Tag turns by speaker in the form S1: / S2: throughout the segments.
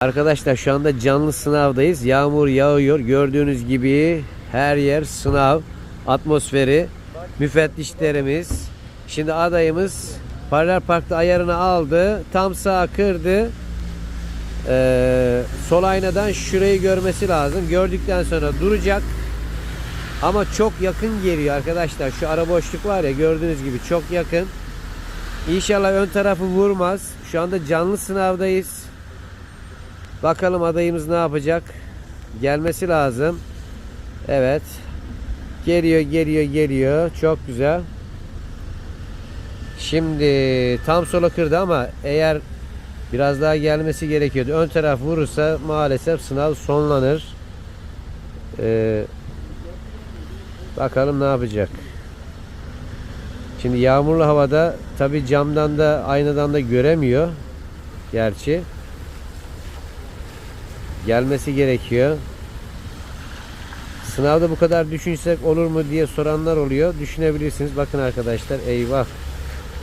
S1: Arkadaşlar şu anda canlı sınavdayız. Yağmur yağıyor. Gördüğünüz gibi her yer sınav atmosferi. Müfettişlerimiz. Şimdi adayımız paralel parkta ayarını aldı. Tam sağa kırdı. Ee, sol aynadan şurayı görmesi lazım. Gördükten sonra duracak. Ama çok yakın geliyor arkadaşlar. Şu ara boşluk var ya gördüğünüz gibi çok yakın. İnşallah ön tarafı vurmaz. Şu anda canlı sınavdayız. Bakalım adayımız ne yapacak? Gelmesi lazım. Evet. Geliyor, geliyor, geliyor. Çok güzel. Şimdi tam sola kırdı ama eğer biraz daha gelmesi gerekiyordu. Ön taraf vurursa maalesef sınav sonlanır. Ee, bakalım ne yapacak. Şimdi yağmurlu havada tabi camdan da aynadan da göremiyor. Gerçi gelmesi gerekiyor. Sınavda bu kadar düşünsek olur mu diye soranlar oluyor. Düşünebilirsiniz. Bakın arkadaşlar eyvah.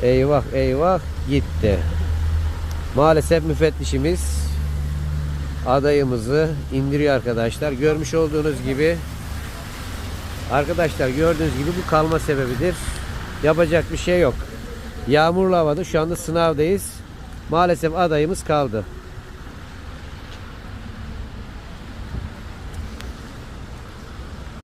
S1: Eyvah eyvah gitti. Maalesef müfettişimiz adayımızı indiriyor arkadaşlar. Görmüş olduğunuz gibi arkadaşlar gördüğünüz gibi bu kalma sebebidir. Yapacak bir şey yok. Yağmurlu havada şu anda sınavdayız. Maalesef adayımız kaldı.